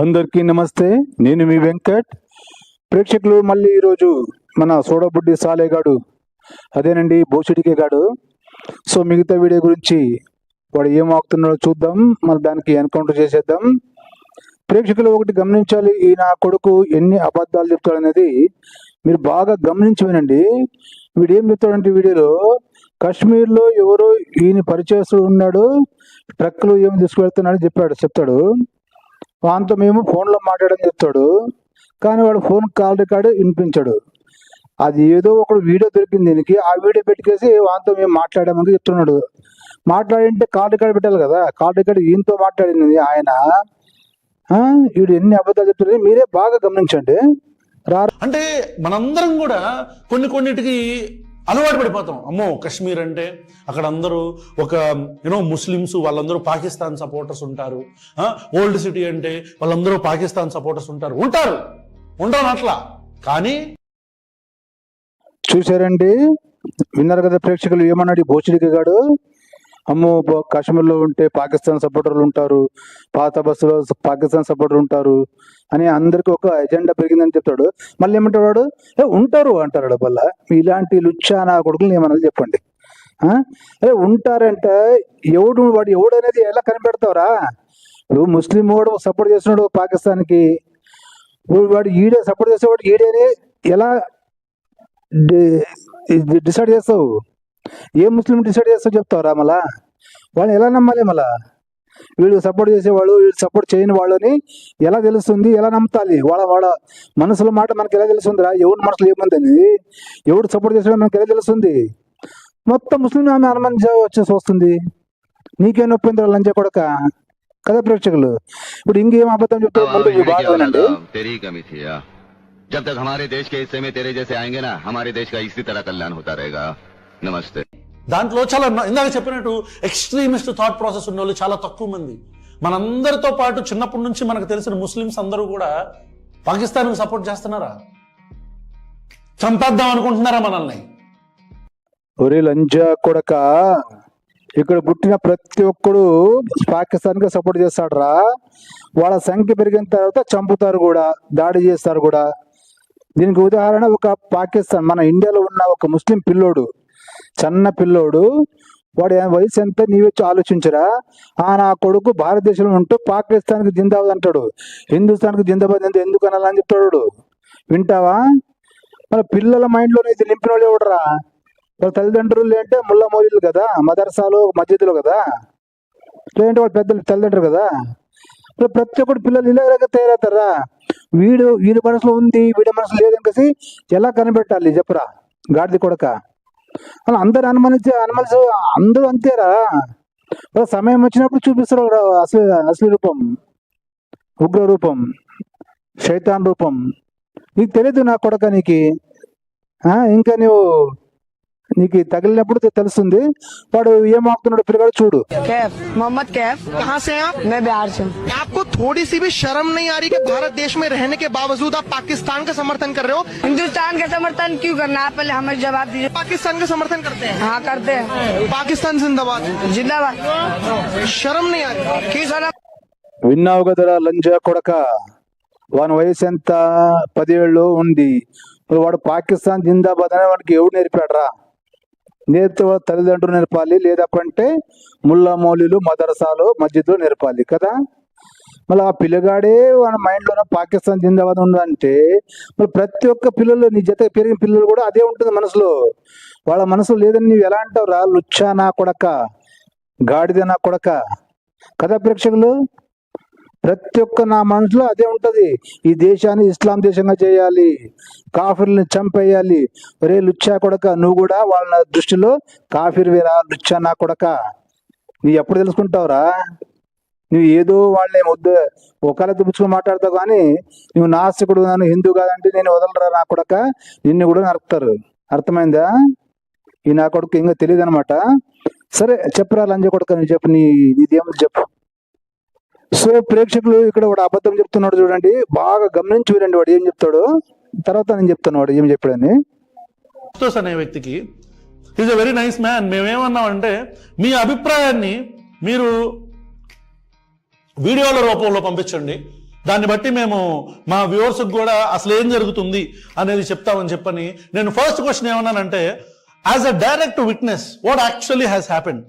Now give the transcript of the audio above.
అందరికీ నమస్తే. నేను మీ వెంకట్. ప్రేక్షకులు మళ్ళీ ఈరోజు మన సోడబుడ్డి సాలేగాడు అదేనండి బోసిడికే గాడు. సో మిగతా వీడియో గురించి వాడు ఏం వాగుతున్నాడో చూద్దాం. మరి దానికి ఎన్కౌంటర్ చేసేద్దాం. ప్రేక్షకులు ఒకటి గమనించాలి ఈ నా కొడుకు ఎన్ని అబద్ధాలు చెప్తాడు అనేది మీరు బాగా గమనించి వినండి వీడు ఏం చెప్తాడంటే వీడియోలో కాశ్మీర్లో ఎవరో ఈయన పరిచయస్తుడు ఉన్నాడు ట్రక్లు ఏం తీసుకువెళ్తున్నాడని చెప్పాడు చెప్తాడు. వానితో మేము ఫోన్లో మాట్లాడడం చెప్తాడు. కానీ వాడు ఫోన్ కాల్ రికార్డు వినిపించాడు. అది ఏదో ఒకడు వీడియో దొరికింది దీనికి. ఆ వీడియో పెట్టుకేసి వానితో మేము మాట్లాడామని చెప్తున్నాడు. మాట్లాడింటే కాల్ రికార్డు పెట్టాలి కదా. కాల్ రికార్డు ఈయనతో మాట్లాడింది ఆయన. వీడు ఎన్ని అబద్ధాలు చెప్తున్నారు మీరే బాగా గమనించండి. అంటే మనందరం కూడా కొన్ని కొన్నిటికి అలవాటు పడిపోతాం. అమ్మో కశ్మీర్ అంటే అక్కడ అందరూ ఒక యూనో ముస్లిమ్స్ వాళ్ళందరూ పాకిస్తాన్ సపోర్టర్స్ ఉంటారు. ఓల్డ్ సిటీ అంటే వాళ్ళందరూ పాకిస్తాన్ సపోర్టర్స్ ఉంటారు. ఉంటారు. ఉండాలి అట్లా. కానీ చూసారండి విన్నారు కదా ప్రేక్షకులు ఏమన్నాడు ఈ బోచిడికి గాడు? అమ్మో కాశ్మీర్లో ఉంటే పాకిస్తాన్ సపోర్టర్లు ఉంటారు. పాత బస్సులో పాకిస్తాన్ సపోర్టర్లు ఉంటారు అని అందరికి ఒక ఎజెండా పెరిగిందని చెప్తాడు. మళ్ళీ ఏమంటాడు వాడు? ఏ ఉంటారు అంటారు మళ్ళా. ఇలాంటి లుచ్చా నా కొడుకులు ఏమన్నా చెప్పండి. అదే అరే ఉంటారంటే ఎవడు వాడు ఎవడు అనేది ఎలా కనిపెడతావురా? ఇప్పుడు ముస్లిం వాడు సపోర్ట్ చేస్తున్నాడు పాకిస్తాన్కి. వాడు- ఈడే సపోర్ట్ చేసేవాడు ఈడేనే ఎలా డిసైడ్ చేస్తావు? ఏ ముస్లిం డిసైడ్ చేస్తావు చెప్తావురా మళ్ళా వాళ్ళని ఎలా నమ్మాలి మళ్ళా వీళ్ళు సపోర్ట్ చేసేవాళ్ళు వీళ్ళు సపోర్ట్ చేయని వాళ్ళని ఎలా తెలుస్తుంది ఎలా నమ్ముతాలి వాళ్ళ వాళ్ళ మనసుల మాట మనకి ఎలా తెలుస్తుందిరా ఎవరి మనసులో ఏముందని ఎవడు సపోర్ట్ చేసాడో మనకి ఎలా తెలుస్తుంది మొత్తం ముస్లిం ఆమె అనుమానించ వచ్చేసి వస్తుంది నీకేం నొప్పింది లంచ కొడక కదా ప్రేక్షకులు ఇప్పుడు ఇంకేం అబద్ధం చెప్తారు अब ముందు हाँ, यूं బాగా क्या వినండి वाला था? तेरी ही कमी थी यार जब तक हमारे देश के हिस्से में तेरे जैसे आएंगे ना हमारे देश का इसी तरह कल्याण होता रहेगा నమస్తే. దాంట్లో చాలా ఇందాక చెప్పినట్టు ఎక్స్ట్రీమిస్ట్ థాట్ ప్రాసెస్ ఉన్న వాళ్ళు చాలా తక్కువ మంది. మనందరితో పాటు చిన్నప్పటి నుంచి మనకు తెలిసిన ముస్లింస్ అందరూ కూడా పాకిస్తాన్కు సపోర్ట్ చేస్తున్నారా? చంపేద్దాం అనుకుంటున్నారా మనల్ని? ఒరే లంజా కొడక ఇక్కడ పుట్టిన ప్రతి ఒక్కడు పాకిస్తాన్కి సపోర్ట్ చేస్తాడు రా వాళ్ళ సంఖ్య పెరిగిన తర్వాత చంపుతారు కూడా దాడి చేస్తారు కూడా. దీనికి ఉదాహరణ ఒక పాకిస్తాన్ మన ఇండియాలో ఉన్న ఒక ముస్లిం పిల్లోడు. చిన్న పిల్లోడు. వాడు వయసు ఎంత నీవెచ్చి ఆలోచించరా. ఆ నా కొడుకు భారతదేశంలో ఉంటూ పాకిస్తాన్కి జిందాబాద్ అంటాడు. హిందుస్థాన్కి జిందాబాద్ ఎంత ఎందుకు అనాలని చెప్తాడు. వింటావా? మన పిల్లల మైండ్లో ఇది నింపిన వాళ్ళు ఎవడరా? వాళ్ళ తల్లిదండ్రులు అంటే ముళ్ళ మౌలీలు కదా మదర్సాలు మస్జిద్లు కదా. లేదంటే వాళ్ళ పెద్దలు తల్లిదండ్రులు కదా. ఇప్పుడు ప్రతి ఒక్కటి పిల్లలు ఇలాగ తయారవుతారా? వీడు వీడి మనసులో ఉంది వీడి మనసులో లేదని కలిసి ఎలా కనిపెట్టాలి? చెప్పరా. గాడిది కొడక. అలా అందరు అనుమానించి అనుమానించి అందరూ అంతేరా. సమయం వచ్చినప్పుడు చూపిస్తారు అసలు అసలు రూపం ఉగ్ర రూపం శైతాన్ రూపం. నీకు తెలియదు నా కొడక నీకు. ఆ, ఇంకా నువ్వు నీకు తగిలినప్పుడు తె- తెలుస్తుంది వాడు ఏం ఆపుతున్నాడు పిల్లగాడు చూడు कैफ मोहम्मद कैफ कहाँ से हैं आप मैं बिहार से हूँ आपको थोड़ी सी भी शर्म नहीं आ रही कि भारत देश में रहने के बावजूद आप पाकिस्तान का समर्थन कर रहे हो हिंदुस्तान का समर्थन क्यों करना है पहले हमें जवाब दीजिए पाकिस्तान का समर्थन करते हैं हाँ करते हैं पाकिस्तान जिंदाबाद जिंदाबाद शर्म नहीं आ रही क्यों सर విన్నావు కదరా లంజా కొడక వాని వయసు ఎంత పదేళ్ళు ఉంది మరి వాడు పాకిస్తాన్ జిందాబాద్ అని వాడికి ఎవడు నేర్పాడరా నేర్పితే వాడు తల్లిదండ్రులు నేర్పాలి. లేదంటే ముల్లా మౌలీలు మదరసాలు మస్జిద్లో నేర్పాలి కదా. మళ్ళీ ఆ పిల్లగాడే మన మైండ్లోనే పాకిస్తాన్ జిందాబాద్ ఉందంటే మరి ప్రతి ఒక్క పిల్లలు నీ జత పెరిగిన పిల్లలు కూడా అదే ఉంటుంది మనసులో. వాళ్ళ మనసులో లేదని నీవు ఎలా అంటావు రా లుచ్చా నా కొడక గాడిద నా కొడక. కదా ప్రేక్షకులు? ప్రతి ఒక్క నా మనసులో అదే ఉంటది. ఈ దేశాన్ని ఇస్లాం దేశంగా చేయాలి. కాఫీర్ని చంపేయాలి. ఒరే లుచ్చా కొడక నువ్వు కూడా వాళ్ళ దృష్టిలో కాఫీర్ వేరా లుచ్చా నా కొడక. నీ ఎప్పుడు తెలుసుకుంటావురా? నువ్వు ఏదో వాళ్ళని వద్దు ఒకళ్ళ దుబ్బుచుకుని మాట్లాడతావు కానీ నువ్వు నాస్తికుడు నన్ను హిందూ కాదంటే నేను వదలరా నా కొడక? నిన్ను కూడా నరుకుతారు. అర్థమైందా? ఈ నా కొడుకు ఇంకా తెలియదు అనమాట సరే చెప్పరా లంజ కొడుక నువ్వు చెప్పు నీ నీదేమో చెప్పు. సో ప్రేక్షకులు ఇక్కడ వాడు అబద్ధం చెప్తున్నాడు చూడండి. బాగా గమనించి చూడండి వాడు ఏం చెప్తాడు. తర్వాత నేను చెప్తాను వాడు ఏం చెప్పాడని. అనే వ్యక్తికి is a very nice man మేమేమన్నామంటే మీ అభిప్రాయాన్ని మీరు వీడియోల రూపంలో పంపించండి. దాన్ని బట్టి మేము మా వ్యూవర్స్కి కూడా అసలు ఏం జరుగుతుంది అనేది చెప్తామని చెప్పని నేను first question ఏమన్నానంటే as a direct witness what actually has happened